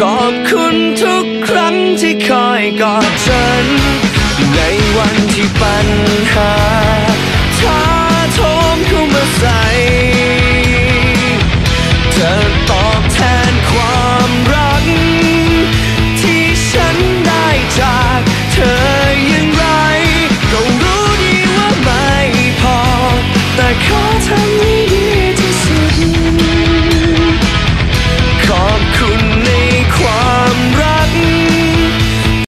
ขอบคุณทุกครั้งที่คอยกอดฉัน ในวันที่ปัญหา